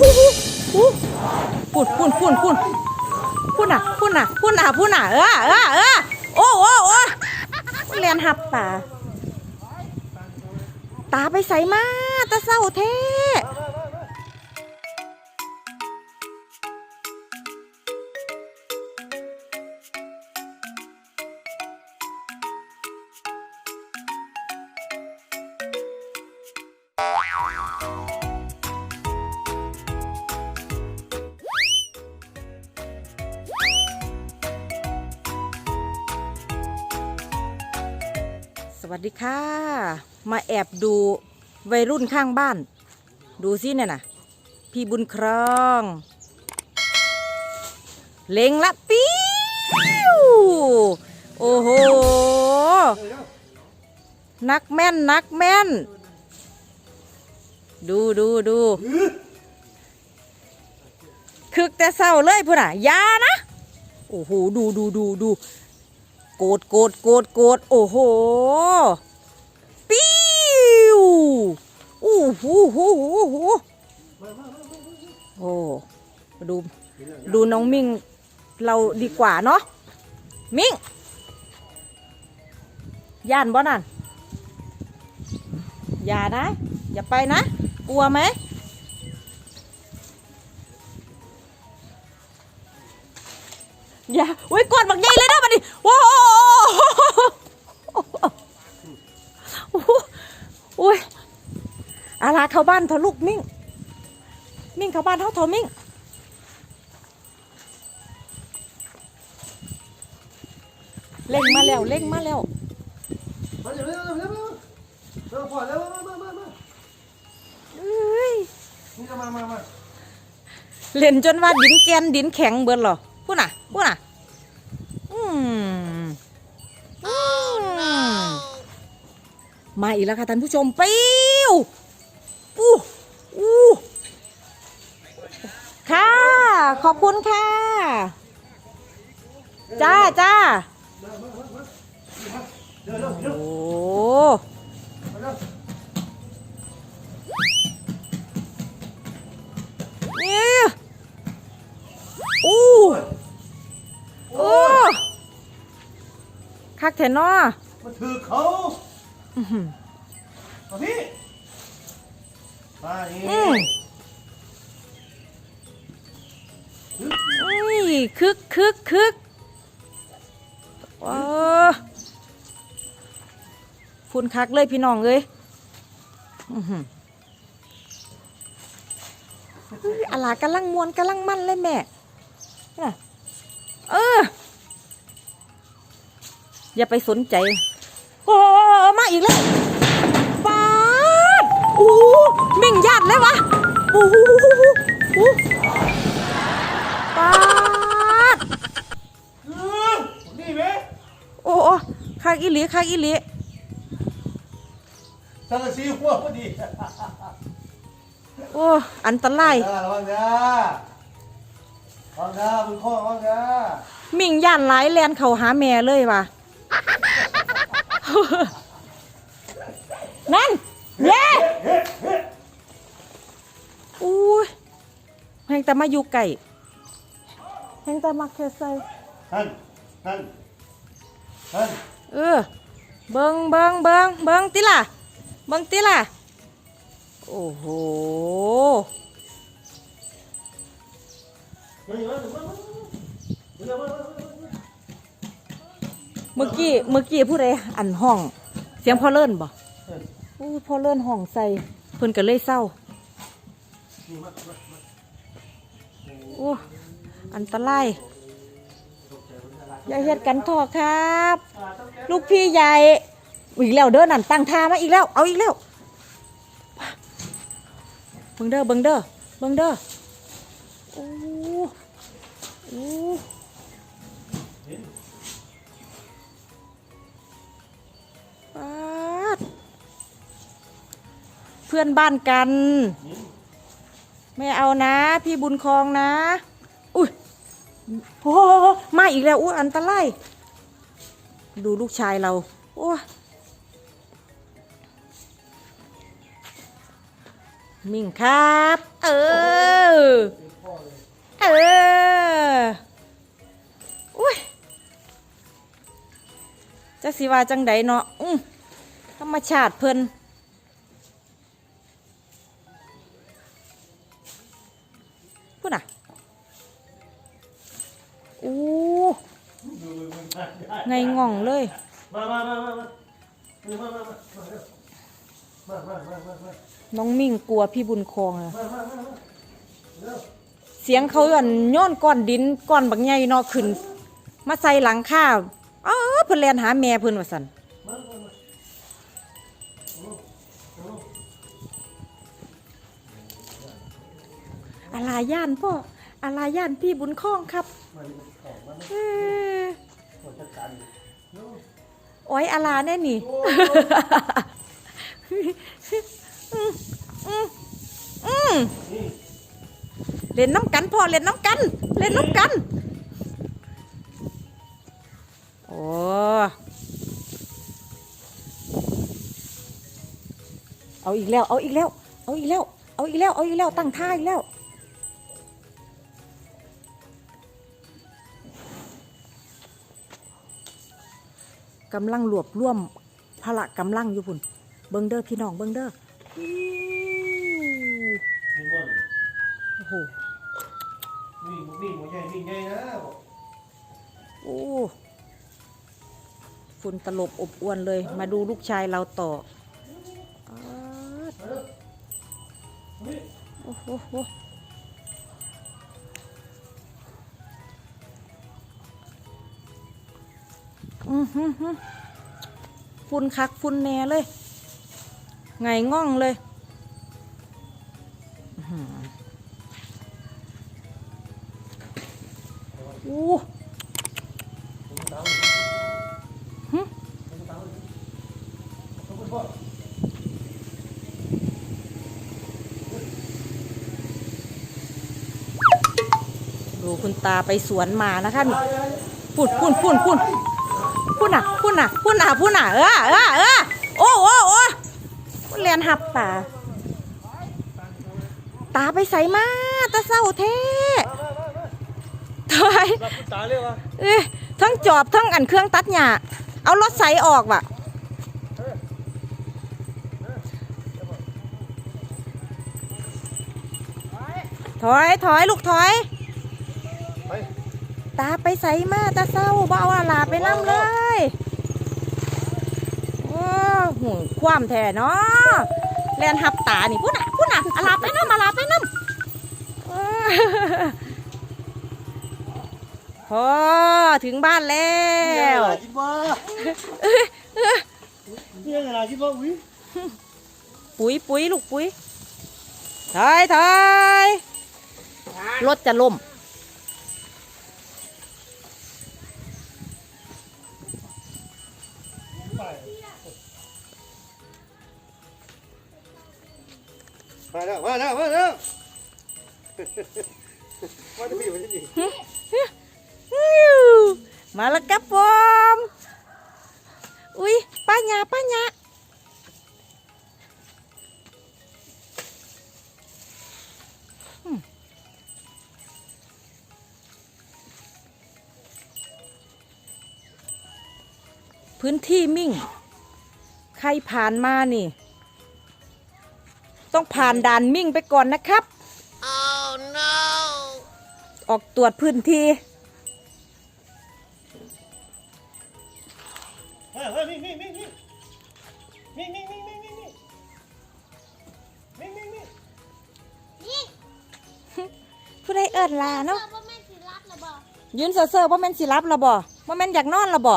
พูดพูดพูดพูดพูดน่ะพูดน่ะพูดน่ะพูดน่ะเออเออเออโอ้โอ้โอ้เรียนหับป่าตาไปใส่มาตาเศร้าเท่ วัสดีค่ะ มาแอบดูวัยรุ่นข้างบ้าน ดูสิเนี่ยนะพี่บุญครอง เล็งละปิ้วโอ้โห นักแม่นนักแม่น ดูดูดูคึกแต่เศร้าเลยพุ่นอะยานะ โอ้โห ดูดูดูดู กดโกดโกดโกดโอ้โห ปิ้วโอ้โหโหโหโหโอ้ดู ดูน้องมิ่ง เราดีกว่าเนาะ มิ่ง ย่านบ่นั่น อย่านะ อย่าไปนะ กลัวไหม อย่าอุ้ยกดบักใหญ่เลยนะบัดนี้ว้าวอุ้ยอาลาเข้าบ้านเถอะลูกมิ่ง มิ่งเข้าบ้านเท่าเถอะมิ่งเล่งมาแล้วเล่งมาแล้วมาเร็วเร็วเร็วเร็วเร็วเร็วพอแล้วมามามามาเอ้ยนี่จะมามามาเล่นจนว่าดินแกนดินแข็งเบิดหรอ พูดน่ะพูดน่ะอืมอืมมาอีกแล้วค่ะท่านผู้ชมปิ้วอู้อู้ค่ะ ขอบคุณค่ะ จ้าจ้าโอ้ คักแทนนอมาถือเขามาพี่มานี่อืมอุ้ยคึกคึกคึกว้าฝุ่นคักเลยพี่น้องเอ้ยอื้อหืออุ้ยอาลากำลังมวนกำลังมันเลยแม่น่ะเออ อย่าไปสนใจโอ้มาอีกแล้วปาดโอ้มิ่งญาติเลยวะโอ้โหโอ้าดเอนี่ไหมโอ้โอ้คากอีหลีคากอีหลีสังกะสีหัวพอดีโอ้อันตรายระวังนะระวังนะมึงข้อระวังนะมิ่งย่านหลายแลนเขาหาแม่เลยว่ะ นั่นเย้อุ้ยแหงแต่มาอยู่ไก่แหงแต่มาแค่ใส่ท่านท่านท่านเออ เบิงเบิงเบิงเบิงติล่ะ เบิงติล่ะ โอ้โหมาอยู่มาอยู่มามามามามา เมื่อกี้เมื่อกี้ผู้ใดอันห้อง เสียงพ่อเลิ่นบ่อู้พ่อเลิ่นห้องใส่เพิ่นก็เลยเศร้านี่มามามาโอ้อันตรายอย่าเฮ็ดกันทอครับ ลูกพี่ใหญ่อีกแล้วเด้อนั่นตั้งท่ามาอีกแล้ว เอาอีกแล้วเบิ่งเด้อเบิ่งเด้อเบิ่งเด้อโอ้โอ้ พื่อนบ้านกัน ไม่เอานะ พี่บุญคองนะ อุ้ยโอ้มาอีกแล้วอุ้ยอันตราย ดูลูกชายเรา โอ้ยมิ่งครับ เออ เออ อุ้ยจะสิว่าจังใดเนาะอื้อธรรมชาติเพิ่น ไงง่องเลยมามามามามามามามามามามามาน้องมิ่งกลัวพี่บุญคองอะเสียงเขาหย่อนย้อนก้อนดินก้อนบักใหญ่เนาะขึ้น มาใส่หลังข้าวอ้าวเพิ่นแลนหาแม่เพิ่นว่าซั่นอาลาย่านพ่ออาลาย่านพี่บุญคองครับองมาเออ โอ้ยอาลาแน่นี่โอ้อืมอืมอืมนี่เล่นน้ำกันพ่อเล่นน้ำกัน เล่นน้ำกัน โอ้เอาอีกแล้ว เอาอีกแล้ว เอาอีกแล้ว เอาอีกแล้ว เอาอีกแล้ว ตั้งท่าอีกแล้ว กำลังรวบรวมพละกำลังอยู่พุ่น เบิงเด้อพี่น้องเบิงเด้ออู้นี่บ่นโอ้โหนี่นี่บ่ใช่นี่ใหญ่นะบอกโอ้ฝุ่นตลบอบอวนเลย มาดูลูกชายเราต่ออาดมาเร็วนี่โอ้โห ฝุ่นคักฝุ่นแน่เลยไงง่องเลยอู้ดูคุณตาไปสวนมานะคะนี่ปุ่นปุ่นปุ่นปุ่น ปุ่นอะปุ่นอะปุ่นอะปุ่นอะเออเออเออโอ้โอ้โอ้เรียนหับตาตาไปใส่มาตาเศร้าเท่ถอยรับคุณตาเลยวะเอ้ทั้งจอบทั้งอันเครื่องตัดหญ้าเอารถใส่ออกว่ะถอยถอยลูกถอย ตาไปใส่มาตาเศร้าบ่เอาอาลาไปน้ำเลยโอ้หูความแท้เนาะแลนหับตานี่พูดน่ะพูดน่ะอาลาไปน้ำอาลาไปน้ำเออพอถึงบ้านแล้วคิดว่านี่ยังไงคิดว่าอุ้ยปุ๋ยปุ๋ยลูกปุ๋ยถอยถอยรถจะล่ม มาแล้วมาแล้วมาแล้วมาจะพี่มาจะพี่อิ๊วมาแล้วครับผมอุ้ยป้าหยาป้าหยาอืมพื้นที่มิ่ง ใครผ่านมานี่ ต้องผ่านด่านมิ่งไปก่อนนะครับ oh, no. ออกตรวจพื้นที่ผู้ใดเอิดลาเนาะยืนเซ่อๆว่าแม่นสิรับละบ่ว่าแม่นอยากนอนละบ่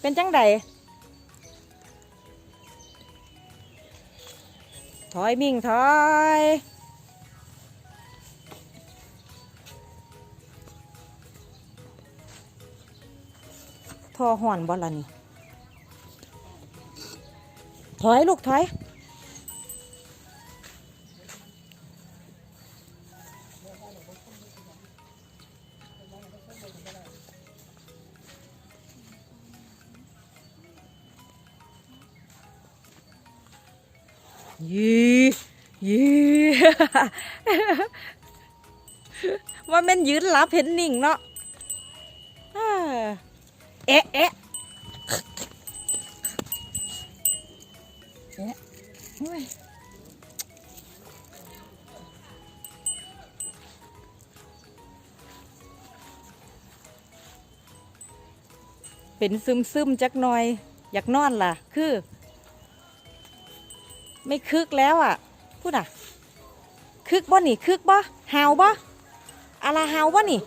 เป็นจังได ถอยมิ่งถอยทอห่อนบ่ล่ะนี่ถอยลูกถอย ยียีว่าแม่นยืนหลับเห็นนิ่งเนาะเอ๊ะเอ๊ะเอ๊ะเป็นซึมซึมจักหน่อย อยากนอนล่ะ คือ ไม่คึกแล้วอะพูดอะ คึกบ่หนี่คึกบ่ฮาวบ่อะไรฮาวบ่หนี่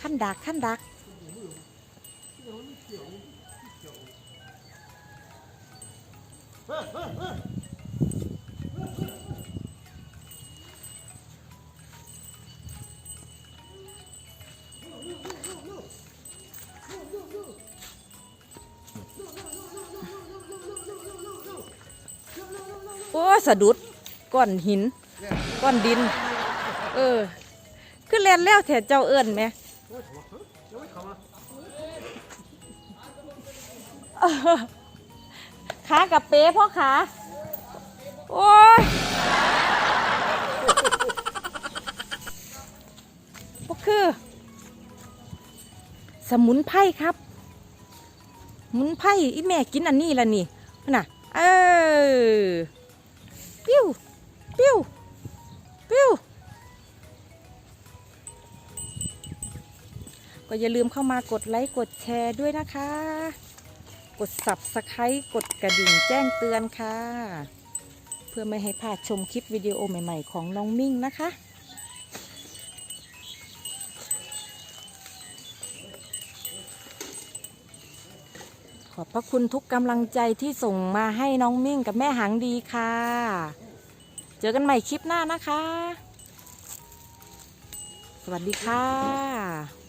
ขั้นดักขั้นดัก โอ้สะดุดก้อนหินก้อนดิน เออขึ้นแลนแล้วแถเจ้าเอิญไหมโอ้อมาเฮ้ยยังไม่เขากับเป๊พ่อขาโอ้ยก็คือ สมุนไพรครับสมุนไพรอีแม่กินอันนี้ละนี่น่ะ เออปิ้วปิ้วปิ้วก็อย่าลืมเข้ามากดไลค์กดแชร์ด้วยนะคะ กด subscribe กดกระดิ่งแจ้งเตือนค่ะ เพื่อไม่ให้พลาดชมคลิปวิดีโอใหม่ ๆ ของน้องมิ่งนะคะ ขอบพระคุณทุกกำลังใจที่ส่งมาให้น้องมิ่งกับแม่หางดีค่ะ เจอกันใหม่คลิปหน้านะคะ สวัสดีค่ะ